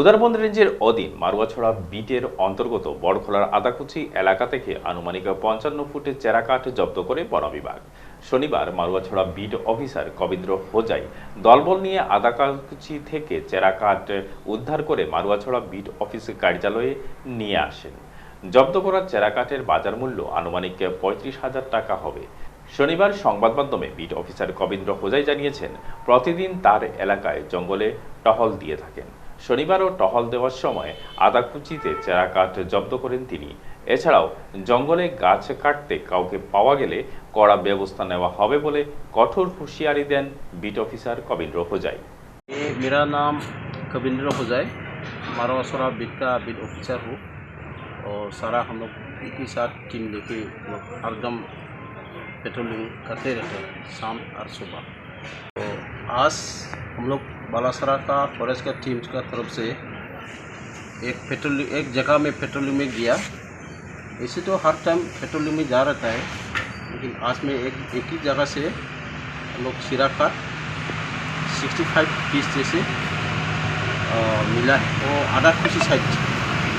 উদারবন্দ রেঞ্জের অধীন মারুয়াছড়া বিটের অন্তর্গত বড়খোলার আদাকুচি এলাকা থেকে আনুমানিক পঞ্চান্ন ফুটের চেরাকাঠ জব্দ করে বন বিভাগ। শনিবার মারুয়াছড়া বিট অফিসার কবীন্দ্র হোজাই দলবল নিয়ে আদাকুচি থেকে চেরাকাঠ উদ্ধার করে মারুয়াছড়া বিট অফিস কার্যালয়ে নিয়ে আসেন। জব্দ করা চেরাকাঠের বাজার মূল্য আনুমানিক পঁয়ত্রিশ হাজার টাকা হবে। শনিবার সংবাদ মাধ্যমে বিট অফিসার কবীন্দ্র হোজাই জানিয়েছেন, প্রতিদিন তার এলাকায় জঙ্গলে টহল দিয়ে থাকেন। শনিবারও টহল দেওয়ার সময় আদাকুচিতে চেরাকাঠ জব্দ করেন তিনি এছাড়াও জঙ্গলে গাছ কাটতে কাউকে পাওয়া গেলে কড়া ব্যবস্থা নেওয়া হবে বলে কঠোর হুঁশিয়ারি দেন বিট অফিসার কবীন্দ্র হোজাই ये मेरा नाम कविंद्र हो जाए मारवासरा बीट का बीट ऑफिसर हूँ और सारा हम लोग एक ही साथ टीम लेके हम लोग हरदम पेट्रोलिंग करते रहते हैं शाम और सुबह तो आज हम लोग बालासरा का फॉरेस्ट का टीम का तरफ़ से एक पेट्रोलिंग एक जगह में पेट्रोलिंग में गया। ऐसे तो हर टाइम पेट्रोलिंग में जा रहता है, लेकिन आज में एक एक ही जगह से हम लोग सिरा का 65 पीस जैसे मिला है। वो आधा खुशी साइड